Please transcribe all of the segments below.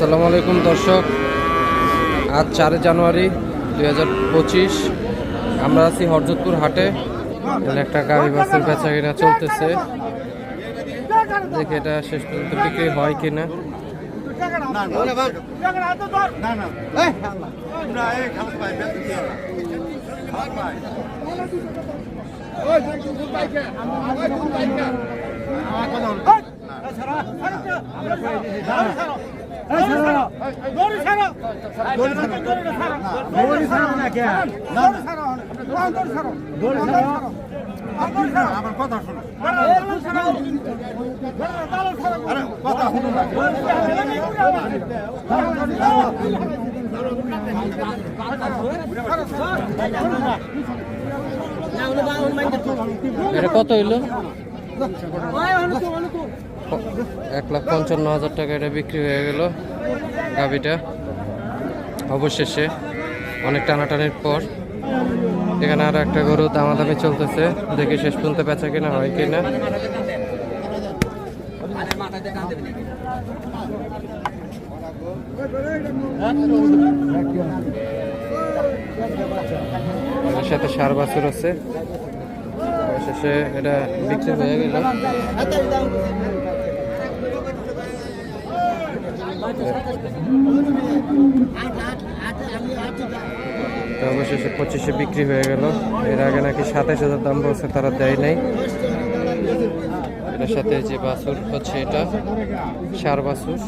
আসসালামু আলাইকুম দর্শক আজ চার জানুয়ারি দুই হাজার পঁচিশ আমরা আছি হরজতপুর হাটে একটা গাড়ি বাসের বেচা কিনা চলতেছে দেখি এটা শেষ পর্যন্ত বিক্রি হয় কিনা আমার কথা শোনো কথা শোনো কত হইল? এক লাখ পঞ্চান্ন হাজার টাকা এটা বিক্রি হয়ে গেল গাভিটা। অবশেষে অনেক টানাটানির পর এখানে আর একটা গরু দামাদামি চলতেছে। দেখি শেষ পর্যন্ত বেচা কিনা হয় কিনা। সাথে সার বাছুর আছে। অবশেষে এটা বিক্রি হয়ে গেল। অবশেষে পঁচিশে বিক্রি হয়ে গেল। এর আগে নাকি সাতাশ হাজার দাম বলছে, তারা দেয় নাই। এটার সাথে যে বাছুর হচ্ছে এটা, সার বাছুর।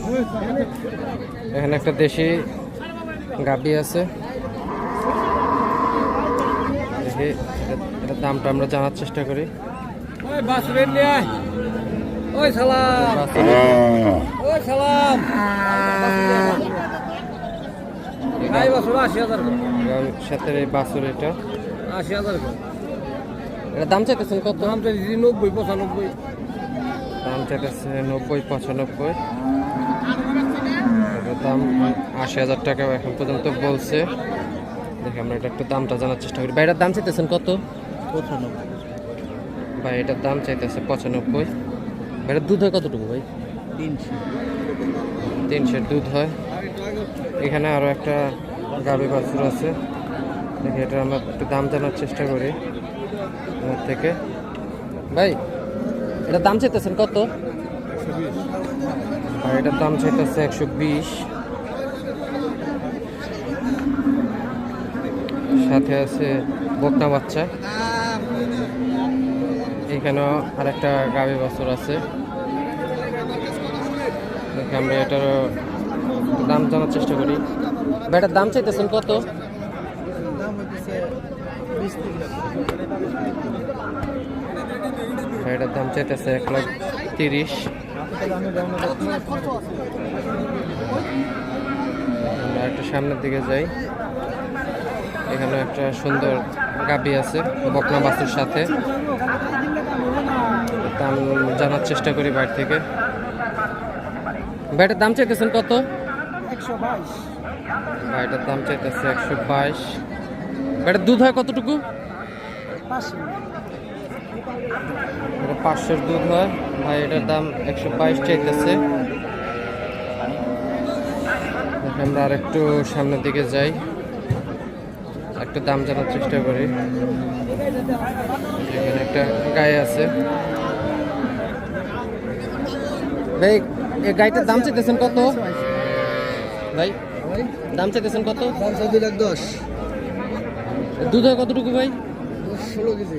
এখানে একটা দেশি গাবি আছে। দেখি এটা- এটার দামটা আমরা জানার চেষ্টা করি। ওই বাসুরের ওই সালাম। ওই সালাম। এই আশি হাজার করে। এই বাছুর এটা আশি হাজার এটা দাম চাইতেছেন কত? দাম নব্বই পঁচানব্বই। দাম চাইতেছে নব্বই পঁচানব্বই। দাম আশি হাজার টাকা এখন পর্যন্ত বলছে। দেখি আমরা এটা একটু দামটা জানার চেষ্টা করি। ভাই এটার দাম চাইতেছেন কত? পঁচানব্বই। ভাই এটার দাম চাইতেছে পঁচানব্বই। ভাই দুধ হয় কতটুকু ভাই? তিনশো। তিনশের দুধ হয়। এখানে আরও একটা গাভী বাছুর আছে। দেখি এটা আমরা একটু দাম জানার চেষ্টা করি ওনার থেকে। ভাই এটার দাম চাইতেছেন কত? আর এটার দাম চাইতেছে একশো বিশ। সাথে আছে বকনা বাচ্চা। এখানেও আরেকটা গাভী বাছুর আছে। আমরা এটার দাম জানার চেষ্টা করি। এটার দাম চাইতেছেন কত? এটার দাম চাইতেছে এক লাখ তিরিশ। আমরা একটু সামনের দিকে যাই। এখানে একটা সুন্দর গাবি আছে বকনা বাসুর সাথে। দাম জানার চেষ্টা করি বাইরে থেকে। ব্যাটের দাম চাইতেছেন কত? ভাইটার দাম চাইতেছে একশো বাইশ। ব্যাটের দুধ হয় কতটুকু? পাঁচশোর দুধ হয়। ভাই এটার দাম একশো বাইশ চাইতেছে। আমরা আর একটু সামনের দিকে যাই। একটু দাম জানার চেষ্টা করি। এখানে একটা গায়ে আছে। ভাই এই গাড়িটার দাম চাইতেছেন কত? ভাই দাম চাইতেছেন কত? দাম দুই লাখ দশ। দুধ হয় কতটুকু ভাই? ষোলো কেজি।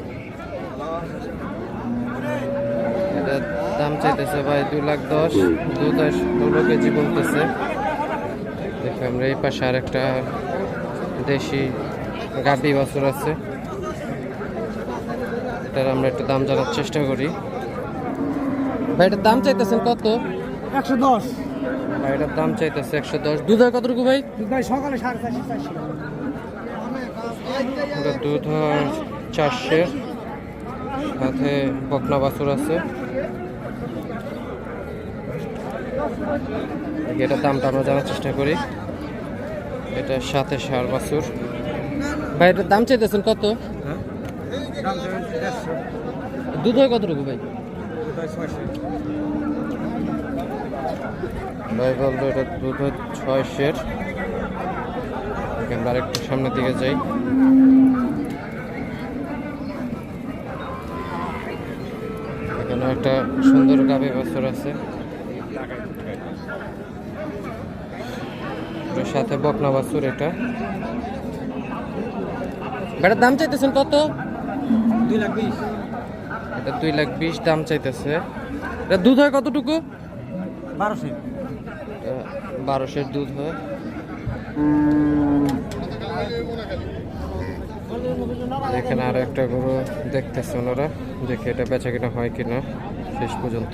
এটা দাম চাইতেছে ভাই দু লাখ দশ। দুধ হয় ষোলো কেজি বলতেছে। দেখো আমরা এই পাশে আর একটা দেশি গাবি বাছুর আছে। এটার আমরা একটু দাম জানার চেষ্টা করি। ভাই এটার দাম চাইতেছেন কত? একশো দশ। ভাই এটার দাম চাইতেছে একশো দশ। দুধ হয় কতটুকু ভাই? ভাই সকালে সাড়ে চারশো দুধ হয় চারশের সাথে বকনা বাছুর আছে। এটার দামটা আমরা জানার চেষ্টা করি। এটা সাথে সার বাছুর। ভাই এটার দাম চাইতেছেন কত? দুধ হয় কতটুকু ভাই? ভাই বলল এটা দুধ হয় ছয় শের এখানে আরেকটু সামনের দিকে যাই। এখানে একটা সুন্দর গাভী বছর আছে। সাথে বকনা বাছুর এটা। এটার দাম চাইতেছেন কত? দুই লাখ বিশ। এটা দুই লাখ বিশ দাম চাইতেছে। এটা দুধ হয় কতটুকু? বারোশো। বারোশের দুধ হয়। এখানে আরও একটা গরু দেখতেছে ওনারা দেখে এটা বেচা কিনা হয় কিনা শেষ পর্যন্ত।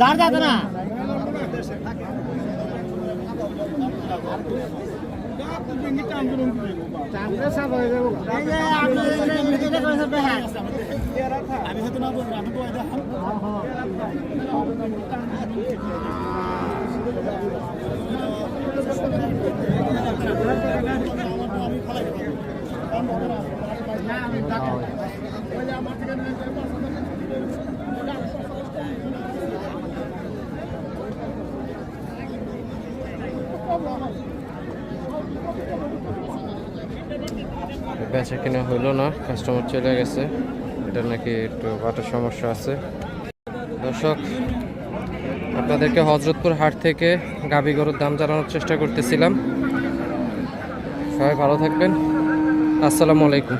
দাঁড় যাবে না। আমি হয়তো না বলব আমি তো বেচা কেনা হইল না কাস্টমার চলে গেছে। এটা নাকি একটু বাটার সমস্যা আছে। দর্শক, আপনাদেরকে হজরতপুর হাট থেকে গাবি গরুর দাম জানানোর চেষ্টা করতেছিলাম। সবাই ভালো থাকবেন। আসসালামু আলাইকুম।